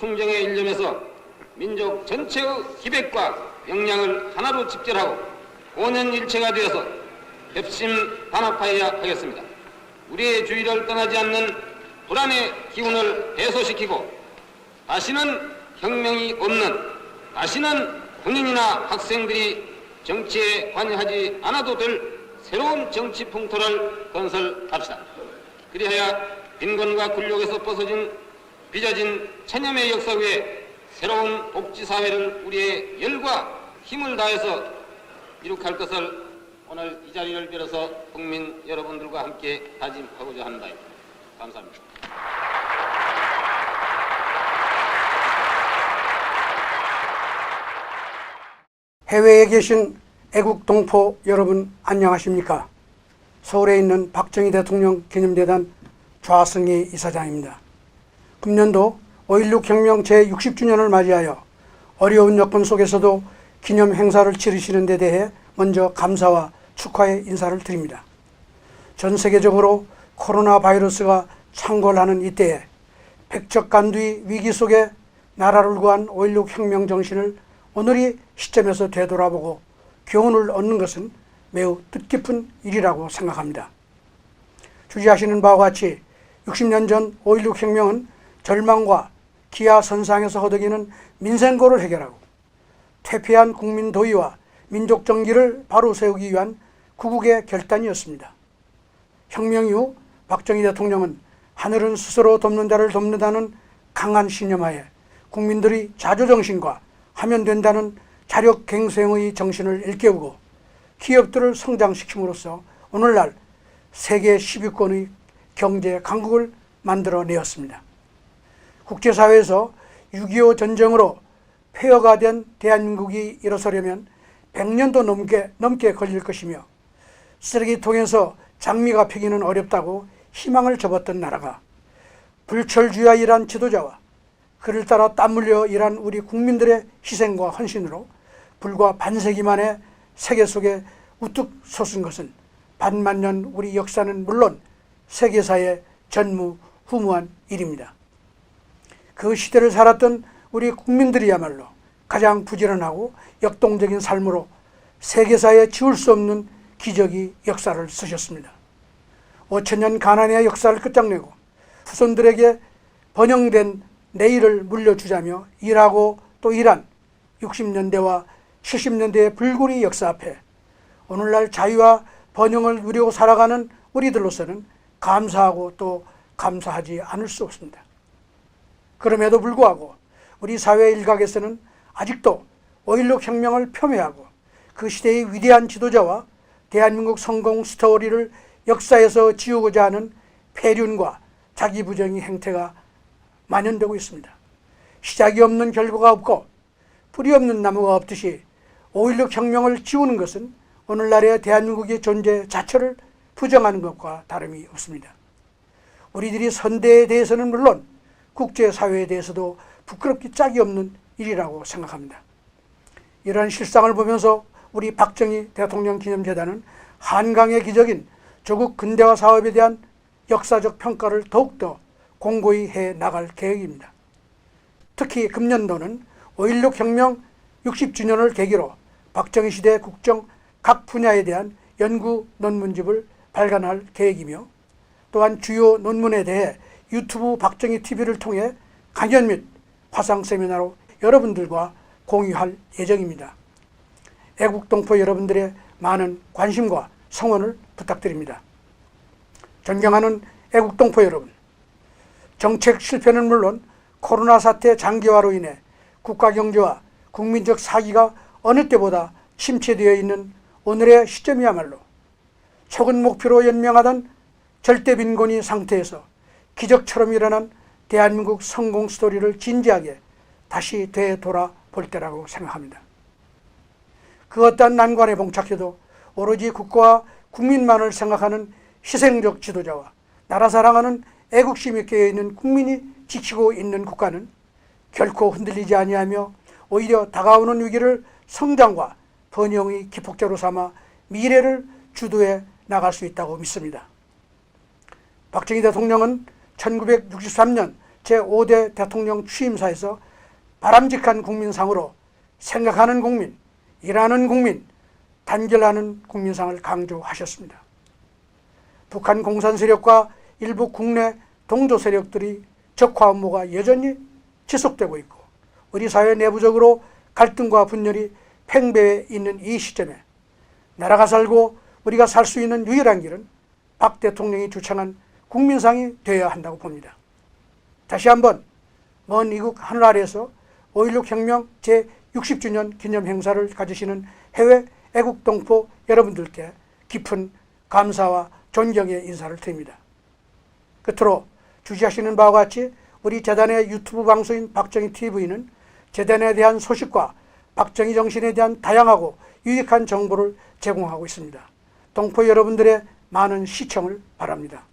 충정의 일념에서 민족 전체의 기백과 역량을 하나로 집결하고 원연일체가 되어서 협심 단합하여야 하겠습니다. 우리의 주의를 떠나지 않는 불안의 기운을 해소시키고 다시는 혁명이 없는 다시는 군인이나 학생들이 정치에 관여하지 않아도 될 새로운 정치 풍토를 건설합시다. 그리하여 빈곤과 굴욕에서 벗어진 빚어진 천년의 역사 위에 새로운 복지사회를 우리의 열과 힘을 다해서 이룩할 것을 오늘 이 자리를 빌어서 국민 여러분들과 함께 다짐하고자 합니다. 감사합니다. 해외에 계신 애국 동포 여러분 안녕하십니까? 서울에 있는 박정희 대통령 기념재단 좌승희 이사장입니다. 금년도 5.16 혁명 제60주년을 맞이하여 어려운 여건 속에서도 기념 행사를 치르시는 데 대해 먼저 감사와 축하의 인사를 드립니다. 전 세계적으로 코로나 바이러스가 창궐하는 이때에 백척간두의 위기 속에 나라를 구한 5.16 혁명 정신을 오늘이 시점에서 되돌아보고 교훈을 얻는 것은 매우 뜻깊은 일이라고 생각합니다. 주지하시는 바와 같이 60년 전 5.16 혁명은 절망과 기아 선상에서 허덕이는 민생고를 해결하고 퇴폐한 국민 도의와 민족 정기를 바로 세우기 위한 구국의 결단이었습니다. 혁명 이후 박정희 대통령은 하늘은 스스로 돕는 자를 돕는다는 강한 신념하에 국민들이 자조정신과 하면 된다는 자력갱생의 정신을 일깨우고 기업들을 성장시킴으로써 오늘날 세계 10위권의 경제 강국을 만들어내었습니다. 국제사회에서 6.25 전쟁으로 폐허가 된 대한민국이 일어서려면 100년도 넘게, 넘게 걸릴 것이며 쓰레기통에서 장미가 피기는 어렵다고 희망을 접었던 나라가 불철주야 일한 지도자와 그를 따라 땀 흘려 일한 우리 국민들의 희생과 헌신으로 불과 반세기 만에 세계 속에 우뚝 솟은 것은 반만년 우리 역사는 물론 세계사의 전무후무한 일입니다. 그 시대를 살았던 우리 국민들이야말로 가장 부지런하고 역동적인 삶으로 세계사에 지울 수 없는 기적이 역사를 쓰셨습니다. 5천년 가난의 역사를 끝장내고 후손들에게 번영된 내일을 물려주자며 일하고 또 일한 60년대와 70년대의 불굴의 역사 앞에 오늘날 자유와 번영을 누리고 살아가는 우리들로서는 감사하고 또 감사하지 않을 수 없습니다. 그럼에도 불구하고 우리 사회 일각에서는 아직도 5.16 혁명을 폄훼하고 그 시대의 위대한 지도자와 대한민국 성공 스토리를 역사에서 지우고자 하는 폐륜과 자기부정의 행태가 만연되고 있습니다. 시작이 없는 결과가 없고 뿌리 없는 나무가 없듯이 5.16 혁명을 지우는 것은 오늘날의 대한민국의 존재 자체를 부정하는 것과 다름이 없습니다. 우리들이 선대에 대해서는 물론 국제사회에 대해서도 부끄럽기 짝이 없는 일이라고 생각합니다. 이러한 실상을 보면서 우리 박정희 대통령 기념재단은 한강의 기적인 조국 근대화 사업에 대한 역사적 평가를 더욱더 공고히 해 나갈 계획입니다. 특히 금년도는 5.16 혁명 60주년을 계기로 박정희 시대 국정 각 분야에 대한 연구 논문집을 발간할 계획이며 또한 주요 논문에 대해 유튜브 박정희 TV를 통해 강연 및 화상 세미나로 여러분들과 공유할 예정입니다. 애국동포 여러분들의 많은 관심과 성원을 부탁드립니다. 존경하는 애국동포 여러분, 정책 실패는 물론 코로나 사태 장기화로 인해 국가 경제와 국민적 사기가 어느 때보다 침체되어 있는 오늘의 시점이야말로 촉은 목표로 연명하던 절대 빈곤이 상태에서 기적처럼 일어난 대한민국 성공 스토리를 진지하게 다시 되돌아 볼 때라고 생각합니다. 그 어떠한 난관에 봉착해도 오로지 국가와 국민만을 생각하는 희생적 지도자와 나라 사랑하는 애국심이 깨어있는 국민이 지키고 있는 국가는 결코 흔들리지 아니하며 오히려 다가오는 위기를 성장과 번영의 기폭제로 삼아 미래를 주도해 나갈 수 있다고 믿습니다. 박정희 대통령은 1963년 제5대 대통령 취임사에서 바람직한 국민상으로 생각하는 국민, 일하는 국민, 단결하는 국민상을 강조하셨습니다. 북한 공산 세력과 일부 국내 동조 세력들이 적화 음모가 여전히 지속되고 있고 우리 사회 내부적으로 갈등과 분열이 팽배해 있는 이 시점에 나라가 살고 우리가 살 수 있는 유일한 길은 박 대통령이 주창한 국민상이 되어야 한다고 봅니다. 다시 한번 먼 이국 하늘 아래에서 5.16 혁명 제60주년 기념 행사를 가지시는 해외 애국 동포 여러분들께 깊은 감사와 존경의 인사를 드립니다. 끝으로 주시하시는 바와 같이 우리 재단의 유튜브 방송인 박정희 TV는 재단에 대한 소식과 박정희 정신에 대한 다양하고 유익한 정보를 제공하고 있습니다. 동포 여러분들의 많은 시청을 바랍니다.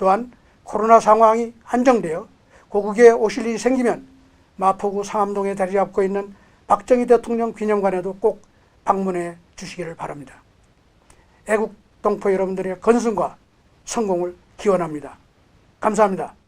또한 코로나 상황이 안정되어 고국에 오실 일이 생기면 마포구 상암동에 자리 잡고 있는 박정희 대통령 기념관에도 꼭 방문해 주시기를 바랍니다. 애국 동포 여러분들의 건승과 성공을 기원합니다. 감사합니다.